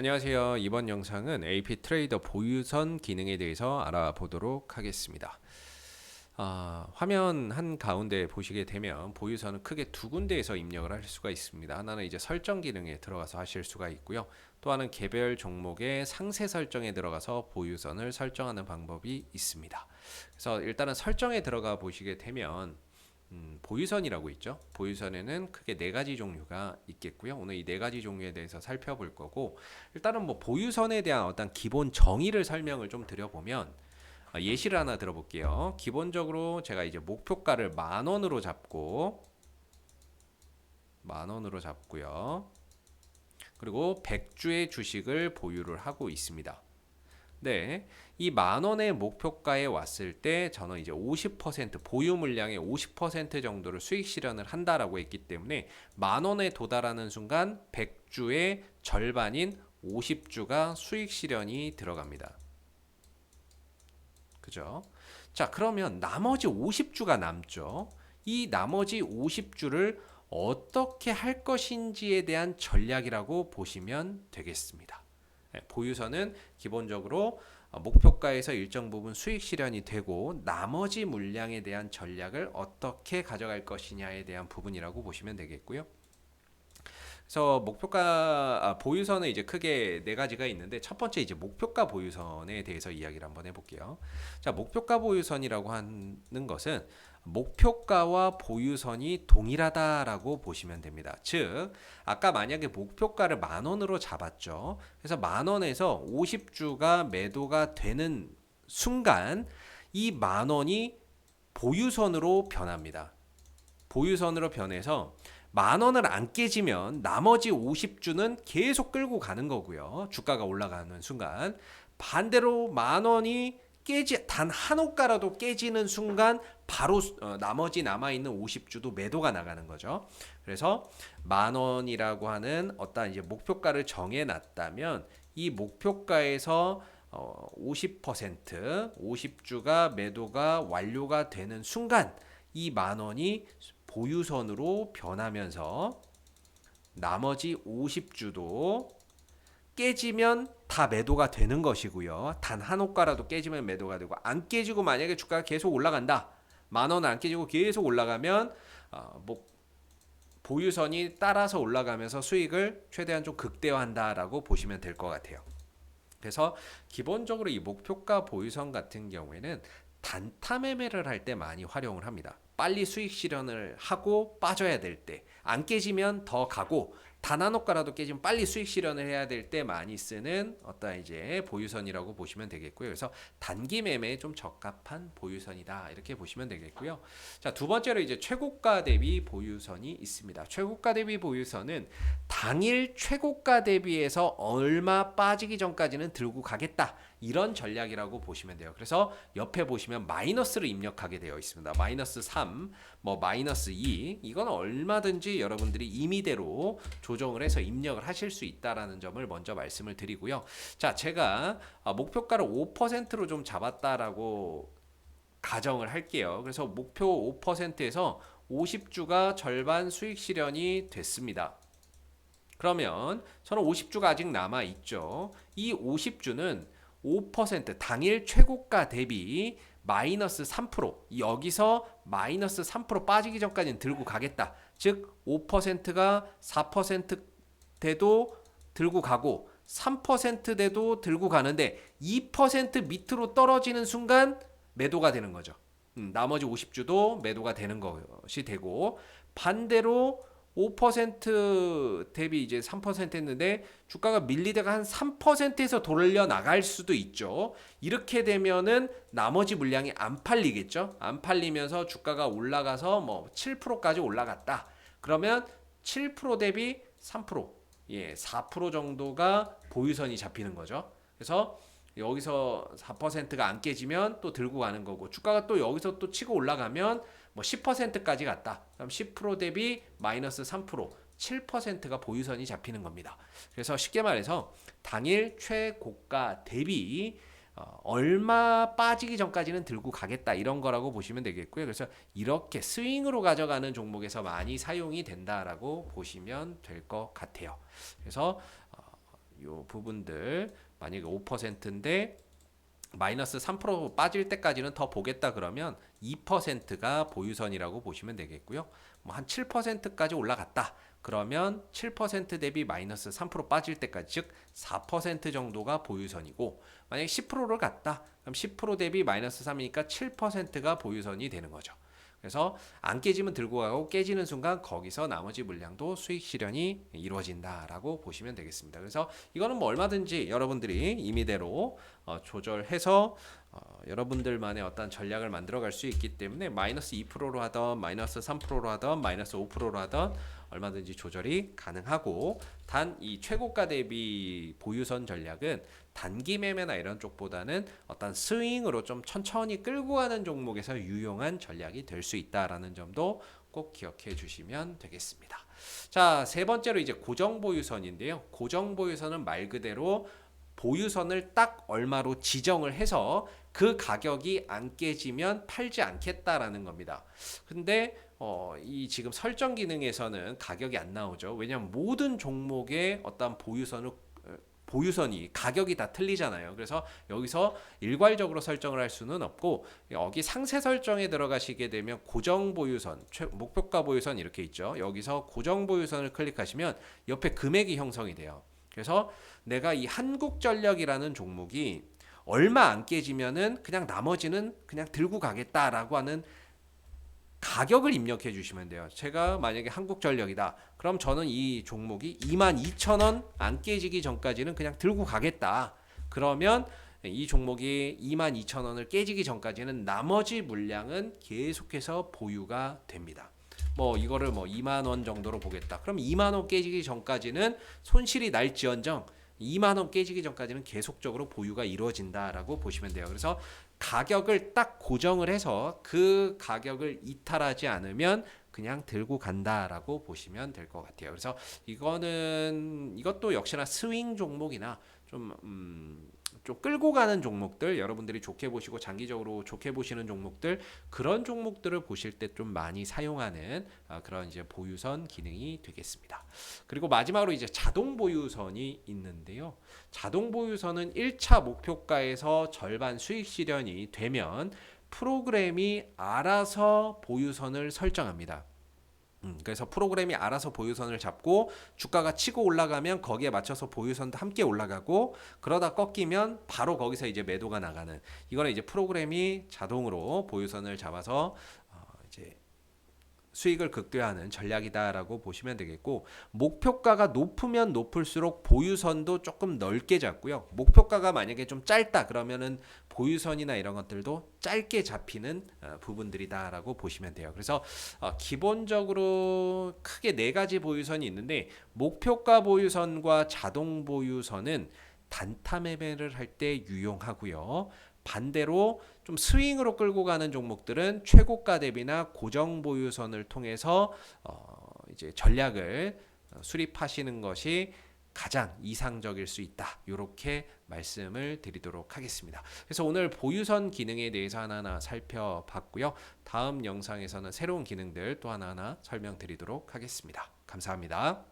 안녕하세요. 이번 영상은 AP 트레이더 보유선 기능에 대해서 알아보도록 하겠습니다. 아, 화면 한 가운데 보시게 되면 보유선은 크게 두 군데에서 입력을 할 수가 있습니다. 하나는 이제 설정 기능에 들어가서 하실 수가 있고요. 또 하나는 개별 종목의 상세 설정에 들어가서 보유선을 설정하는 방법이 있습니다. 그래서 일단은 설정에 들어가 보시게 되면 음, 보유선이라고 있죠. 보유선에는 크게 네 가지 종류가 있겠고요. 오늘 이 네 가지 종류에 대해서 살펴볼 거고 일단은 뭐 보유선에 대한 어떤 기본 정의를 설명을 좀 드려보면 아, 예시를 하나 들어볼게요. 기본적으로 제가 이제 목표가를 만 원으로 잡고 만 원으로 잡고요. 그리고 100주의 주식을 보유를 하고 있습니다. 네. 이 만 원의 목표가에 왔을 때 저는 이제 50% 보유 물량의 50% 정도를 수익 실현을 한다라고 했기 때문에 만 원에 도달하는 순간 100주의 절반인 50주가 수익 실현이 들어갑니다. 그죠? 자, 그러면 나머지 50주가 남죠. 이 나머지 50주를 어떻게 할 것인지에 대한 전략이라고 보시면 되겠습니다. 네, 보유선은 기본적으로 어, 목표가에서 일정 부분 수익 실현이 되고 나머지 물량에 대한 전략을 어떻게 가져갈 것이냐에 대한 부분이라고 보시면 되겠고요. 그래서 목표가 아, 보유선은 이제 크게 네 가지가 있는데 첫 번째 이제 목표가 보유선에 대해서 이야기를 한번 해볼게요. 자 목표가 보유선이라고 하는 것은 목표가와 보유선이 동일하다라고 보시면 됩니다. 즉 아까 만약에 목표가를 만 원으로 잡았죠. 그래서 만 원에서 50주가 매도가 되는 순간 이 만 원이 보유선으로 변합니다. 보유선으로 변해서 만 원을 안 깨지면 나머지 50주는 계속 끌고 가는 거고요. 주가가 올라가는 순간 반대로 만 원이 깨지 단 한 호가라도 깨지는 순간 바로 어, 나머지 남아 있는 50주도 매도가 나가는 거죠. 그래서 만 원이라고 하는 어떤 이제 목표가를 정해 놨다면 이 목표가에서 어, 50% 50주가 매도가 완료가 되는 순간 이 만 원이 보유선으로 변하면서 나머지 50주도 깨지면 다 매도가 되는 것이고요. 단 한 호가라도 깨지면 매도가 되고 안 깨지고 만약에 주가가 계속 올라간다. 만 원 안 깨지고 계속 올라가면 어, 뭐 보유선이 따라서 올라가면서 수익을 최대한 좀 극대화한다라고 보시면 될 것 같아요. 그래서 기본적으로 이 목표가 보유선 같은 경우에는 단타 매매를 할 때 많이 활용을 합니다. 빨리 수익 실현을 하고 빠져야 될 때, 안 깨지면 더 가고 단한 호가라도 깨지면 빨리 수익 실현을 해야 될 때 많이 쓰는 어떤 이제 보유선이라고 보시면 되겠고요. 그래서 단기 매매에 좀 적합한 보유선이다 이렇게 보시면 되겠고요. 자 두 번째로 이제 최고가 대비 보유선이 있습니다. 최고가 대비 보유선은 당일 최고가 대비해서 얼마 빠지기 전까지는 들고 가겠다 이런 전략이라고 보시면 돼요. 그래서 옆에 보시면 마이너스를 입력하게 되어 있습니다. 마이너스 3, 뭐 마이너스 2 이건 얼마든지 여러분들이 임의대로 조 정을 해서 입력을 하실 수 있다라는 점을 먼저 말씀을 드리고요. 자, 제가 아, 목표가를 5%로 좀 잡았다라고 가정을 할게요. 그래서 목표 5%에서 50주가 절반 수익 실현이 됐습니다. 그러면 저는 50주가 아직 남아 있죠. 이 50주는 5% 당일 최고가 대비 마이너스 3% 여기서 마이너스 3% 빠지기 전까지는 들고 가겠다. 즉 5%가 4% 돼도 들고 가고 3% 돼도 들고 가는데 2% 밑으로 떨어지는 순간 매도가 되는 거죠. 음, 나머지 50주도 매도가 되는 것이 되고 반대로 5% 대비 이제 3% 했는데 주가가 밀리다가 한 3%에서 돌려 나갈 수도 있죠. 이렇게 되면은 나머지 물량이 안 팔리겠죠. 안 팔리면서 주가가 올라가서 뭐 7%까지 올라갔다. 그러면 7% 대비 3% 예, 4% 정도가 보유선이 잡히는 거죠. 그래서 여기서 4%가 안 깨지면 또 들고 가는 거고 주가가 또 여기서 또 치고 올라가면 뭐 10%까지 갔다. 그럼 10% 대비 마이너스 3% 7%가 보유선이 잡히는 겁니다. 그래서 쉽게 말해서 당일 최고가 대비 어, 얼마 빠지기 전까지는 들고 가겠다 이런 거라고 보시면 되겠고요. 그래서 이렇게 스윙으로 가져가는 종목에서 많이 사용이 된다라고 보시면 될 것 같아요. 그래서 어, 요 부분들 만약에 5%인데 마이너스 3% 빠질 때까지는 더 보겠다 그러면 2%가 보유선이라고 보시면 되겠고요. 뭐 한 7%까지 올라갔다. 그러면 7% 대비 마이너스 3% 빠질 때까지 즉 4% 정도가 보유선이고 만약에 10%를 갔다. 그럼 10% 대비 마이너스 3이니까 7%가 보유선이 되는 거죠. 그래서 안 깨지면 들고 가고 깨지는 순간 거기서 나머지 물량도 수익 실현이 이루어진다라고 보시면 되겠습니다. 그래서 이거는 뭐 얼마든지 여러분들이 임의대로 어, 조절해서 어, 여러분들만의 어떤 전략을 만들어 갈 수 있기 때문에 마이너스 2%로 하던 마이너스 3%로 하던 마이너스 5%로 하던 얼마든지 조절이 가능하고 단 이 최고가 대비 보유선 전략은 단기 매매나 이런 쪽보다는 어떤 스윙으로 좀 천천히 끌고 가는 종목에서 유용한 전략이 될 수 있다라는 점도 꼭 기억해 주시면 되겠습니다. 자, 세 번째로 이제 고정 보유선인데요. 고정 보유선은 말 그대로 보유선을 딱 얼마로 지정을 해서 그 가격이 안 깨지면 팔지 않겠다라는 겁니다. 근데 어, 이 지금 설정 기능에서는 가격이 안 나오죠. 왜냐하면 모든 종목의 어떤 보유선을 어, 보유선이 가격이 다 틀리잖아요. 그래서 여기서 일괄적으로 설정을 할 수는 없고 여기 상세 설정에 들어가시게 되면 고정 보유선, 최, 목표가 보유선 이렇게 있죠. 여기서 고정 보유선을 클릭하시면 옆에 금액이 형성이 돼요. 그래서 내가 이 한국전력이라는 종목이 얼마 안 깨지면은 그냥 나머지는 그냥 들고 가겠다라고 하는 가격을 입력해 주시면 돼요. 제가 만약에 한국전력이다. 그럼 저는 이 종목이 22,000원 안 깨지기 전까지는 그냥 들고 가겠다. 그러면 이 종목이 22,000원을 깨지기 전까지는 나머지 물량은 계속해서 보유가 됩니다. 뭐 이거를 뭐 2만 원 정도로 보겠다. 그럼 2만 원 깨지기 전까지는 손실이 날지언정 2만 원 깨지기 전까지는 계속적으로 보유가 이루어진다라고 보시면 돼요. 그래서 가격을 딱 고정을 해서 그 가격을 이탈하지 않으면 그냥 들고 간다라고 보시면 될 것 같아요. 그래서 이거는 이것도 역시나 스윙 종목이나 좀 음, 좀 끌고 가는 종목들 여러분들이 좋게 보시고 장기적으로 좋게 보시는 종목들 그런 종목들을 보실 때 좀 많이 사용하는 아, 그런 이제 보유선 기능이 되겠습니다. 그리고 마지막으로 이제 자동 보유선이 있는데요. 자동 보유선은 1차 목표가에서 절반 수익 실현이 되면 프로그램이 알아서 보유선을 설정합니다. 음, 그래서 프로그램이 알아서 보유선을 잡고 주가가 치고 올라가면 거기에 맞춰서 보유선도 함께 올라가고 그러다 꺾이면 바로 거기서 이제 매도가 나가는. 이거는 이제 프로그램이 자동으로 보유선을 잡아서 수익을 극대화하는 전략이다라고 보시면 되겠고 목표가가 높으면 높을수록 보유선도 조금 넓게 잡고요. 목표가가 만약에 좀 짧다 그러면은 보유선이나 이런 것들도 짧게 잡히는 어, 부분들이다라고 보시면 돼요. 그래서 어, 기본적으로 크게 네 가지 보유선이 있는데 목표가 보유선과 자동 보유선은 단타 매매를 할 때 유용하고요. 반대로 좀 스윙으로 끌고 가는 종목들은 최고가 대비나 고정 보유선을 통해서 어 이제 전략을 어, 수립하시는 것이 가장 이상적일 수 있다. 이렇게 말씀을 드리도록 하겠습니다. 그래서 오늘 보유선 기능에 대해서 하나하나 살펴봤고요. 다음 영상에서는 새로운 기능들 또 하나하나 설명드리도록 하겠습니다. 감사합니다.